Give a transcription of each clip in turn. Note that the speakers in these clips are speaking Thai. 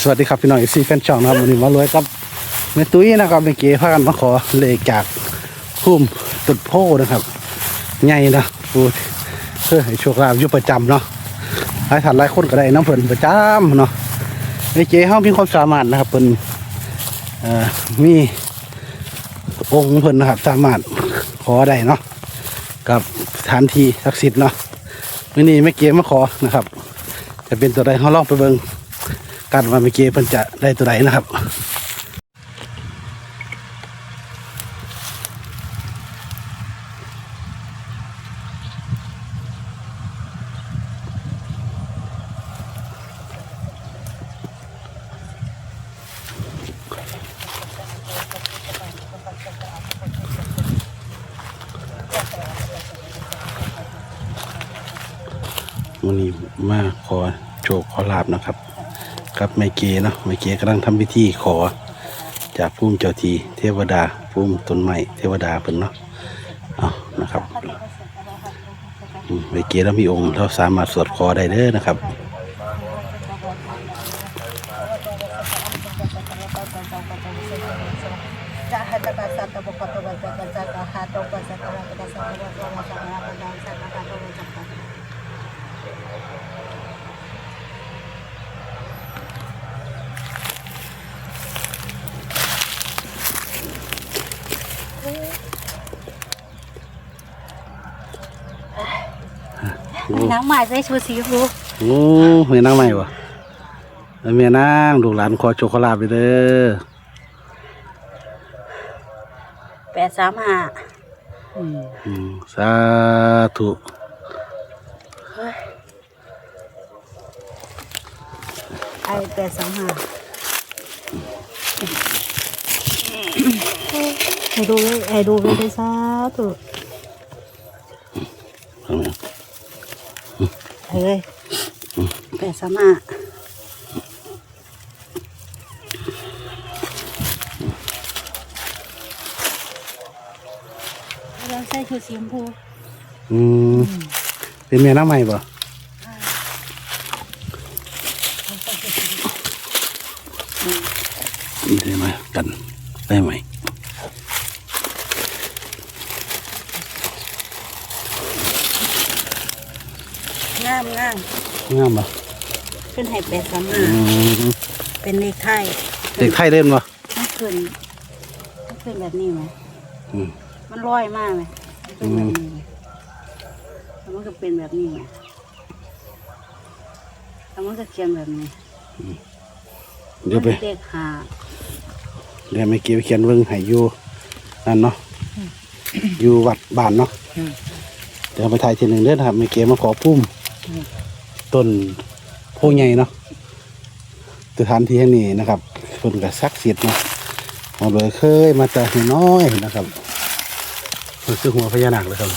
สวัสดีครับพี่น้องซีแฟนช่องนะครับวันนี้มารวยกับแม่ตุ้ยนะครับแม่เก๋พากันมาขอเลขจากพุ่มตุดโพนะครับใหญ่นะปูเพื่อให้โชคลาภอยู่ประจำเนาะหลายท่านหลายคนก็ได้น้ำเพิ่นประจำเนาะแม่เก๋เฮามีความสามารถนะครับเพิ่นเอ่อมีองค์เพิ่นนะครับสามารถขอได้เนาะกับสถานที่ศักดิ์สิทธิ์เนาะวันนี้แม่เก๋มาขอนะครับ จะเป็นตัวใดเฮาลองไปเบิ่ง กันว่าเมื่อกี้เพิ่นจะได้ตัวไหนนะครับวันนี้มาขอโชคขอลาบนะครับ กับแม่เกเนาะแม่เกกำลังทำพิธีขอ จากภูมิเจ้าทีเทวดาภูมิต้นไม้เทวดาเพิ่นเนาะเอานะครับอืมแม่เกเรามีองค์เราสามารถสวดขอได้เด้อนะครับ จะหัตถะสัตตะบุคคลตัวจักรจักรหาตกสัตตะวัตตะสัตตะวัตตะวัตตะวัตตะวัตตะสัตตะตัวจักร นางหมายใส่ชุดสีชมพูโอ้เมียนางใหม่วะแล้วเมียนางลูกหลานขอโชคขอลาบไปเด้อแปดสามห้าอืมสาธุไอแปดสามห้าให้ดูเลยให้ดูเลยด้วยซาตุ เอาเนี่ย เฮ้ยแปดสามห้าเราใส่ชุดสีชมพูอืมเป็นเมียนางใหม่ปะได้ไหมกันได้ไหม งามงามงามปะขึ้นให้แปดสามห้าอืมเป็นเลขไทยเด็กไทยเล่นปะมันขึ้นมันขึ้นแบบนี้ไหมอืม มันลอยมากไหมมันเป็นแบบนี้ไหมแล้วมันก็เป็นแบบนี้ไหมแล้วมันก็เขียนแบบนี้เดี๋ยวไปเด็กหาเดี๋ยวไม่เกี่ยวเขียนเบิ่งให้อยู่นั่นเนาะอยู่วัดบ้านเนาะเดี๋ยวไปถ่ายทีหนึ่งเด้อนะครับไม่เกี่ยวมาขอพุ่ม ต้นโพใหญ่เนาะสถานที่แห่งนี้นะครับเพิ่นก็ศักดิ์สิทธิ์เนาะมาเลยเคยมาแต่น้อยนะครับเพิ่นคือหัวพญานาคเลยครับ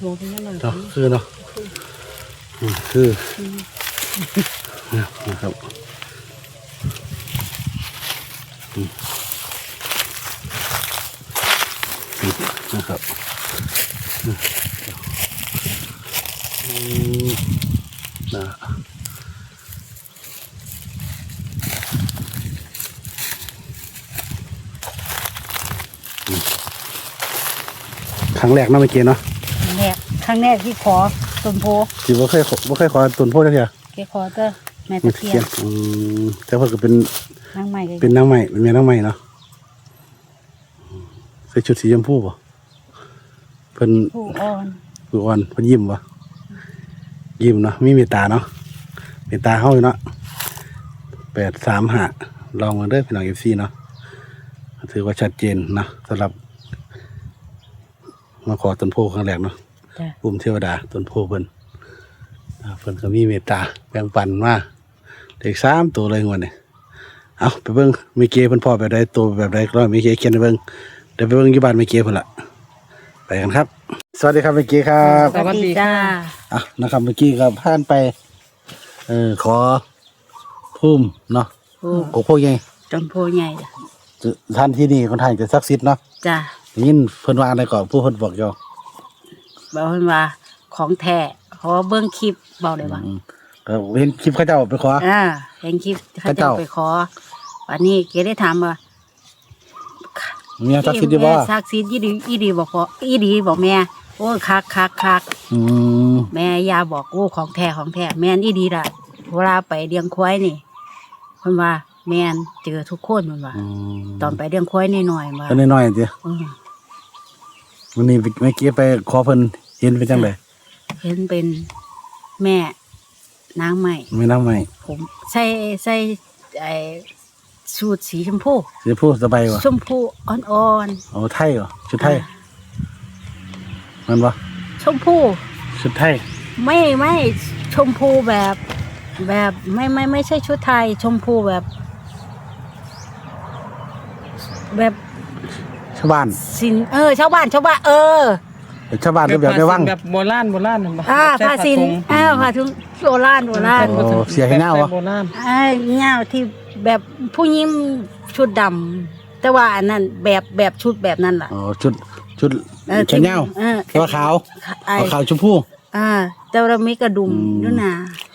โลกนี้เลยเนาะคือเนาะอืมคือนะครับอืมอืมนะครับอืมนะอืม ครั้งแรกเนาะเมื่อกี้เนาะครั้งแรกครั้งแรกที่ขอต้นโพที่บ่เคยขอบ่เคยขอตุนโพธิ์จักเทียแกขอเตอแม่มีตะตะเคีเคียยนนอืมแต่เพิ่นก็เป็นนางใหม่เลยเป็นนางใหม่เป็นเมียนางใหม่เนาะใส่ชุดสีชมพูบ่เพิ่น ผู้อ่อนคืออ่อนเพิ่นยิ้มบ่ยิ้มเนาะมีเมตตาเนาะเมตตาเฮาอยู่เนาะแปดสามห้าลองมาเด้อพี่น้อง FC เนาะถือว่าชัดเจนเนาะสำหรับ มาขอต้นโพครั้งแรกเนาะจ้ะปุ่มเทวดาต้นโพเพิ่นอ่าเพิ่นก็มีเมตตาแบ่งปันมาเด็กสามตัวเลยงวดนี้เอาไปเบิ่งมีเกเพิ่นพ่อแบบใดตัวแบบใดก็มีเกเขียนให้เบิ่งเดี๋ยวไปเบิ่งอยู่บ้านมีเกเพิ่นละไปกันครับ สวัสดีครับมีเกครับ สวัสดีจ้า อะนะครับเมื่อกี้ก็ผ่านไป เออขอพุ่มเนาะผู้โอ้โหใหญ่ต้นโพใหญ่จ้ะท่านที่นี่คนไทยจะศักดิ์สิทธิ์เนาะจ้ะได้ ยินเพิ่นว่าอะไรก่อนผู้เพิ่นบอกอยู่บอกเพิ่นว่าของแท้ขอเบิ้งคลิปเบาได้ว่าอืมก็ก็เห็นคลิปเขาเจ้าไปขออ่าเห็นคลิปเขาพระเจ้าเจ้าไปขอวันนี้เกได้ถามว่ามีทักษิณดีบ่แม่ซักซีดอีดีอีดีบอกพออีดีบอกแม่โอ้ยคักคักคักอืมแม่ยาบอกโอ้ของแท้ของแท้แม่นอีดีล่ะเวลาไปเลี้ยงควายนี่เพิ่นว่าแม่นเจอทุกคนเพิ่นว่าอืมตอนไปเลี้ยงควายนิดหน่อยมาก็น้อยๆจิเออ วันนี้เมื่อกี้ไปขอเพิ่นเห็นเป็นจังได๋เห็นเป็นแม่นางใหม่ไม่นำใหม่ผมใส่ใส่ไอ้สูทสีชมพูสิพูดสบายบ่ชมพูอ่อนโอ้ไทยเหรอชุดๆไทยอ่ามันบ่ชมพูชุดไทยไม่ไม่ชมพูแบบ แบบไม่ไม่ไม่ใช่ชุดไทย ชมพูแบบ แบบ ชาวบ้านสินเออชาวบ้านชาวบ้านเออชาวบ้านก็แบบในวังแบบโบราณโบราณน่ะบ่อ่าใส่ผ้าสินถุงอ่าผ้าถุงโบราณโบราณโอ้เสียให้หน้าวะแบบใส่โบราณอ่าเงาที่แบบผู้หญิงชุดดำแต่ว่าอันนั้นแบบแบบชุดแบบนั้นล่ะอ๋อชุดชุดเออแขนยาวเออแต่ว่าขาวไอ้ขาวชมพูอ่า แต่ว่ามีกระดุมอืมด้วยนะ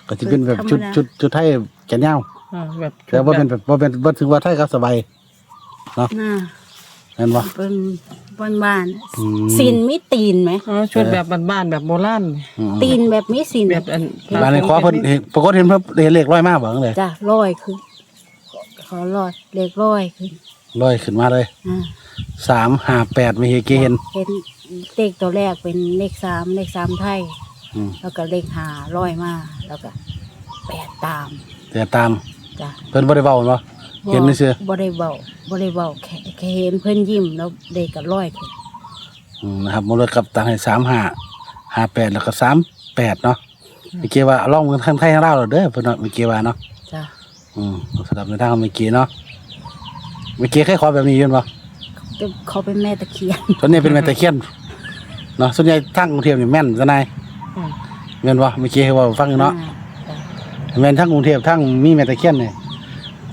ก็จะเป็นแบบชุดธรรมดาชุดชุดไทยแขนยาวอ่าแบบแต่ว่าเป็นแบบว่าเป็นว่าถือว่าไทยก็สบายน่า นั่นวะเป็นบ้านบ้านๆอืม สินมีตีนไหม อ๋อชุดแบบบ้านๆแบบโบราณตีนแบบมีสินแบบอันบ้านในขอเพิ่นเห็นปรากฏเห็นเพิ่นเห็นเลขร้อยมากบ่จังเลยจ้ะลอยขึ้นขอลอยเล็กลอยขึ้นร้อยขึ้นมาเลยอ่าสามห้าแปดไม่เห็นเกเห็นเห็นเลขตัวแรกเป็นเลขสามเลขสามไทย อืมแล้วก็เลขห้าลอยมาแล้วก็แปดตามแต่ตามจ้ะเพิ่นบ่ได้เว้าบ่ เห็นซื่อบ่ได้เบาบ่ได้เบาแค่แค่เห็นเพิ่นยิ้มแล้วเด็กก็ลอยขึ้นอืมนะครับมูลกับตังให้สามห้าห้าแปดแล้วก็สามแปดเนาะเมื่อกี้ว่าลองเงินทางไทยทางลาวเราเด้อเพิ่นเนาะเมื่อกี้ว่าเนาะจ้ะอืมสำหรับในทางเมื่อกี้เนาะเมื่อกี้เคยขอแบบนี้อยืนบ่แต่เขาเป็นแม่ตะเคียนส่วนใหญ่เป็นแม่ตะเคียนเนาะส่วนใหญ่ทางกรุงเทพนี่แม่นซะนายอืมแม่นบ่เมื่อกี้ให้เว่าฟังอยู่เนาะอ่จ้ะแม่นทางกรุงเทพทางมีแม่ตะเคียนนี่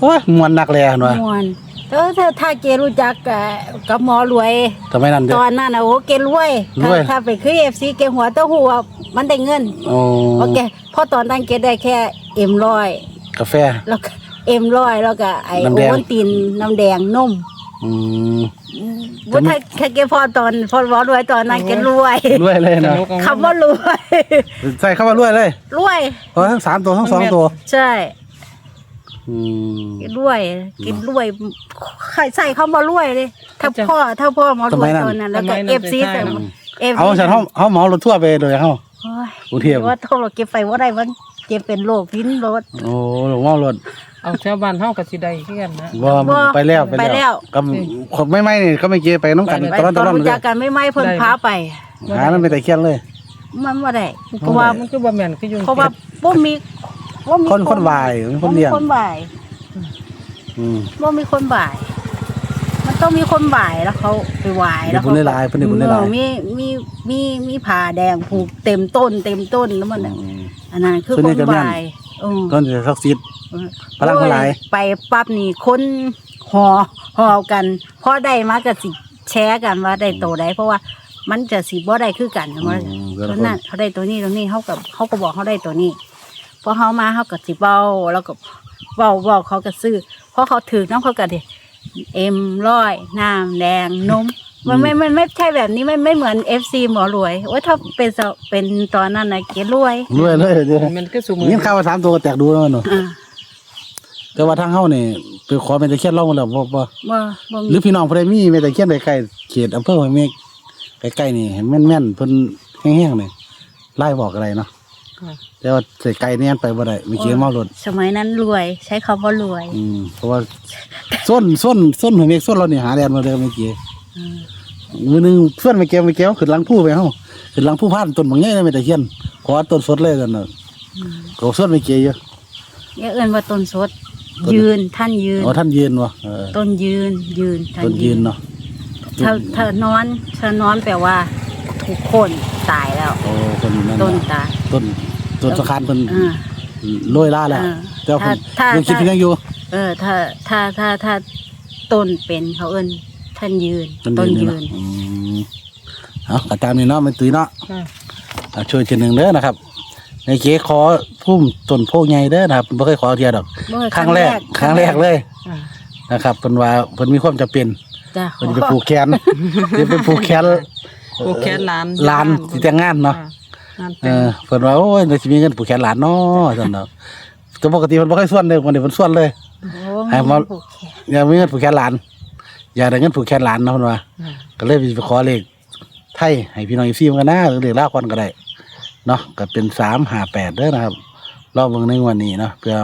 โอ้ยม่วนนักแลเนาะม่วนเออถ้าถ้าเกรู้จักกับกับหมอรวยทำไมนั่นเด้ตออนนั้นนะโอ้เกรวยรวยถ้าถ้าไปคือเอฟซีเกหัวเต้าหู้อะมันได้เงินโอ้เพราะแกเพราะตอนนั้นเกได้แค่เอ็มร้อยกาแฟแล้วก็เอ็มร้อยแล้วก็ไอน้ำโอแดงวัลตินน้ำแดงนมอืมว่าถ้าแค่เกพอตอนพอหมอรวยตอนนั้นเกรวยรวยเลยสเนาะนุกเอาคำว่ารวยใส่เข้ามารวยเลยรวยเออทั้งสามตัวทั้งสองตัว ใช่ อืมเกรวยเกรวยใครใส่เข้ามารวยเลยถ้าพ่อถ้าพ่อหมอรวยตอนนั้นแล้วก็เอฟซีแต่เอฟเอาฉันเขาเขาเหมารถทั่วร์ไปเลยเขาโอ้ยกรุงเทพว่าโทรเก็บไปว่าได้มันเก็บเป็นโรคพินรถโอ้หลวงว่ารถเอาชาวบ้านเฮาก็สิได้คือกันนะว่าบ่ไปแล้วไปแล้วก็คนไม่ไม่นี่ก็ไม่เกี่ยไปน้องกันไปตอนนั้นตตออนนนั้นรู้จักกันไม่ไม่เพิ่นได้พาไปหานั่นไม่แต่เคียนเลย มันว่าได้เพเพราะราะว่าว่ามันคือบ่แม่นคืออยู่เพราะว่าบ่มี บ่มีคนคนวายคนเลี้ยง บ่มีคนบ่ายอืมบ่มีคนบ่าย มันต้องมีคนบ่ายแล้วเขาไปไหวายแล้วมีบุญหลายๆเพิ่นได้บุญหลายๆเออมีมีมีมีผ้าแดงผูกเต็มต้น เต็มต้นแล้วมันน่ะอันนั้นคือส่วนคนี้นจะแม่น บ่ายเออ ต้นจะซักซิดพลังพลายโอ้ไปปั๊บนี่คนหอหอกันพอได้มาก็สิแชร์กันว่าได้โตได้เพราะว่ามันจะสิบ่ได้คือกันนะมันแต่ละตัวคนนั้นเขาได้ตัวนี้ตัวนี้เขากับเขาก็บอกเขาได้ตัวนี้ พอเขามาเขาก็สิเบ้าแล้วก็เบ้าเบ้าเขาก็ซื้อเพราะเขาถือน้ำเขาก็ดิเอ็มร้อยน้ำแดงนมมันไม่มันไม่ใช่แบบนี้ไม่ไม่เหมือนเอฟซีหมอรวยว่าถ้าเป็นสะเป็นตอนนั้นนะเกรวยรวยเลยเด้อมันคือสุมืยินข่าวว่าสามตัวแตกดูแล้วเนาะอ่าแต่ว่าทางเฮานี่ไปขอเป็นตะเคียนลองมาแล้วบ่บ่บ่บ่หรือพี่น้องเพิ่นได้มีแม่ตะเคียนใกล้ๆเขตอำเภอห้วยเมฆใกล้ๆนี่เห็นแม่นๆเพิ่นแห้งๆนี่ไล่บอกอะไรเนาะค่ะ แต่ว่าใส่ไก่เนี่ยไปบ่ได้เมื่อกี้เมารถสมัยนั้นรวย ใช้คำว่ารวย อืมเพราะว่าส้นส้นส้นหัวเมฆส้นเรานี่หาแดนมาเลยเมื่อกี้อืมมือหนึงเพื่อนไปเก็บไปเก็บขึ้นหลังผู้ไปเฮาขึ้นหลังผู้พานต้นบางใหญ่เลยไม่ตะเคียนขอต้นสดเลยกันน่ะอืมก็ส้นไปเกี่ยอยู่เนี่ยเอิ้นว่าต้นสดต้นยืนท่านยืนอ๋อท่านยืนวะเออต้นยืนยืนท่านต้นยืนเนาะถ้าถ้านอนถ้านอนแปลว่า ทุกคนตายแล้ว โอ้ต้นนั่นต้นน่ะตาย ต้นต้นสะคานเพิ่นอ่า โรยล่าแล้วอ่าแต่ว่าเพิ่นถ้ายังคิดถ้าเพียงอยู่ เออ ถ้าถ้าถ้าถ้าต้นเป็นเขาเอิ้นท่านยืนต้นต้นยืยืนนเนาะอืมเอาก็ตามนี้เนาะมันตุ้ยเนาะค่ะอะช่วยทีหนึ่งเด้อนะครับ ในเก๋ขอพุ่มต้นโพใหญ่เด้อนะครับบ่เคยขอเทียดอกบ่ครั้งแรกครั้งแรกเลยอ่านะครับเพิ่นว่าเพิ่นมีความจำเป็นจ้ะเพิ่นจะไปผูกแขนจะไปผูกแขน ผูกแขนหลานหลานสิแต่งงานเนาะอ่งานเอแต่งอเพิ่นว่าโอ้ยเดี๋ยวสิมีเงินผูกแขนหลานเนาะซั่นเนาะแต่ปกติเพิ่นบ่เคยส่วนเลยวันนี้เพิ่นส่วนเลย โอ้ให้มา ผูกแขนอยากมีเงินผูกแขนหลาน อยากได้เงินผูกแขนหลานเนาะเพิ่นว่า อ่าก็เลยไปขอเลขไทยให้พี่น้องอีซี่มันกันนะหรือเลขลาวก่อนก็ได้เนาะก็เป็น358เด้อนะครับรอบเบิ่งในงวันนี้เนาะเพื่อ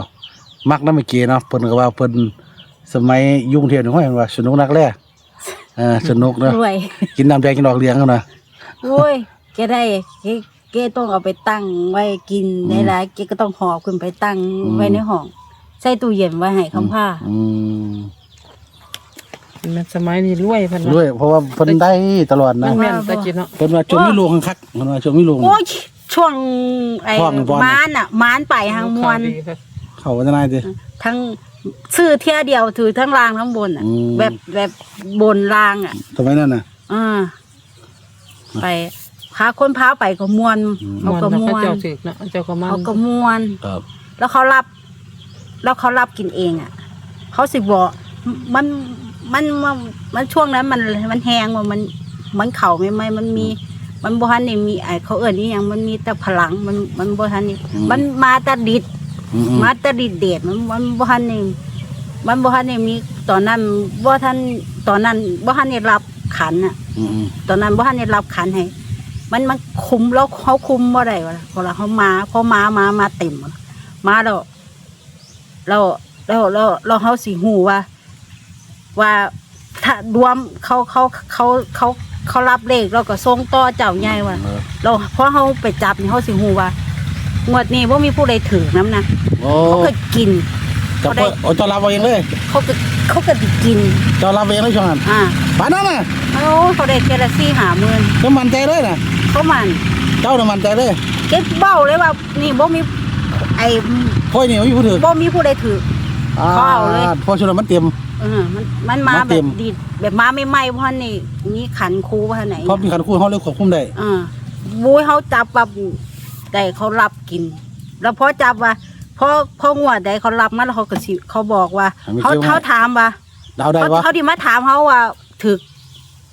มักนำเมื่อกี้เนาะเพิ่นก็ว่าเพิ่นสมัยยุ่งเทียนนี่ห้อยว่าสนุกนักแลเออสนุกเนาะรวยกินน้ำแดงกินดอกเลี้ยงกันนะโอ้ยแกได้แกแกต้องเอาไปตั้งไว้กินได้หลายแกก็ต้องหอบขึ้นไปตั้งไว้ในห้อง ใส่ตู้เย็นไว้ให้คำผ้าอืมแม่นสมัยนี้รวยเพิ่นว่าด้วยเพราะว่าเพิ่นได้ตลอดนะแม่นแตะกี้เนาะเพิ่นว่าช่วงมีลูกคักๆเพิ่นว่าช่วงมีลูก โอ้ยช่วงไอ้ช่วงบอล ม้านอะม้านไปทางมวลข่ดีครับเขาว่าจะนายดิทั้ง ซื้อเที่ยเดียวถือทั้งรางทั้งบนอะ อืม แบบแบบบนรางอะสมัยนั้นน่ะ อ่าไปพาคนพาไปก็มวนอืมเขาม่วนก็นะมเขาวนเจ้าถึกเนาะเจ้าก็มันเขาก็มวน ครับแล้วเขารับ แล้วเขารับกินเองอะ เขาสิบอกมันมันมันมันช่วงนั้นมันมันแหงว่ามันมันเข่าไม่ไม่มันมี มันบ่ทันนี่มีไอเขาเอิ้นนี่ยังมันมีแต่พลังมันมันบ่ทันนี่มันมาแตะดิด อืมมาแตะดิดเดดมันมันบ่ทันนี่มันบ่ทันนี่มีตอนนั้นบ่ทันตอนนั้นบ่ทันนี่รับขันอะ อืมอืมตอนนั้นบ่ทันได้รับขันให้ มันมันคุมแล้วเขาคุมบ่ได้วะพอเราเขามาพอมามามาเต็มอะมาแล้วแล้วแล้วแล้วแล้วเขาสิหูว่า ว่าถ้ารวมเขาเขาเขาเขาเขารับเลขแล้วก็ส่งต่อเจ้าใหญ่ว่าเออเราพอเขาไปจับนี่เขาสิหูว่า งวดนี้ว่ามีผู้ใดถือน้ำนะโอ้เขาก็กินเจ้าพ่อโอ้เจ้ารับเอาเองเลยเขาก็เขาก็สิกิน เจ้ารับเอาเองเลยช่วงนั้นอ่าปานนั้นน่ะเขาเขาได้เจละซี่หาหมื่นเจ้ามั่นใจเลยน่ะเขามันเจ้าน่ะมั่นใจเลยเก็บเบ้าเลยว่านี่บ่มีไอ้ค่อยนี่มีผู้ถือบ่มีผู้ใดถือ เขาเอาเลยพอช่วงนั้นมันเต็มเออมันมันมามาแบเต็บม ดีแบบมาไม่ไหม้เพราะนี่นี่ขันครูเพราะไหนเพราะมีคันคู่เฮาเลยควบคุมได้ เออบุ้ยเขาจับปั๊บ แต่เขารับกิน แล้วพอจับว่าพอพองวดใดเขารับมาแล้วเขาก็สิเขาบอกว่าเขาเขาถามว่าเดาได้เขาปะ เขาที่มาถามเขาว่าถึก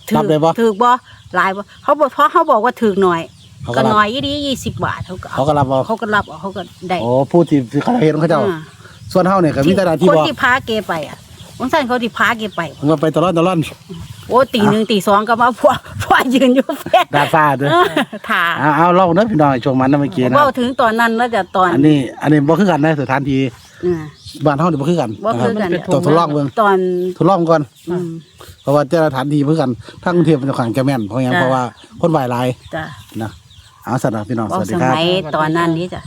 ถึรับได้ปะถึกบ่หลายบ่เขาบอกเพราะเขาบอกว่าถึกหน่อย เขาก็ก็หรัน่อบยยี่ดียี่สิบบาทเขาก็เขาเอาก็รับเอา เขาก็รับเอาเขาก็ได้โอ้ผู้ที่ที่เขาเห็นเขาเจ้า อ่าส่วนเฮาเนี่ยก็มีแต่หน้าที่คนบอกที่พาเกไปอะวันสั้นเขาที่พาเกไป มันก็ไปตลอดตลอดโอ้ตีหนึ่งตีสองก็มาพวก พวกยืนอยู่แฟนดาดฟ้าเด้อเออถ่าเอาเอาเล่าเด้อพี่น้องช่วงมันนะเมื่อกี้นะเว่าถึงตอนนั้นแล้วจะตอนอันนี้ อันนี้บ่คือกันนะสถานที่อ่าบ้านเฮานี่บ่คือกันบ่คือกันนะครับต้องทดลองเบิ่งตอน ทดลองก่อน อืม เพราะว่าแต่ละสถานที่บ่คือกันทางกรุงเทพมันจะขังแกแม่นเพราะหยังจ้ะ เพราะว่าคนไหวหลายจ้ะนะเอาสัตว์นะพี่น้องสเว่าวัสสดีครับ มัยตอนนั้นนี้จ้ะ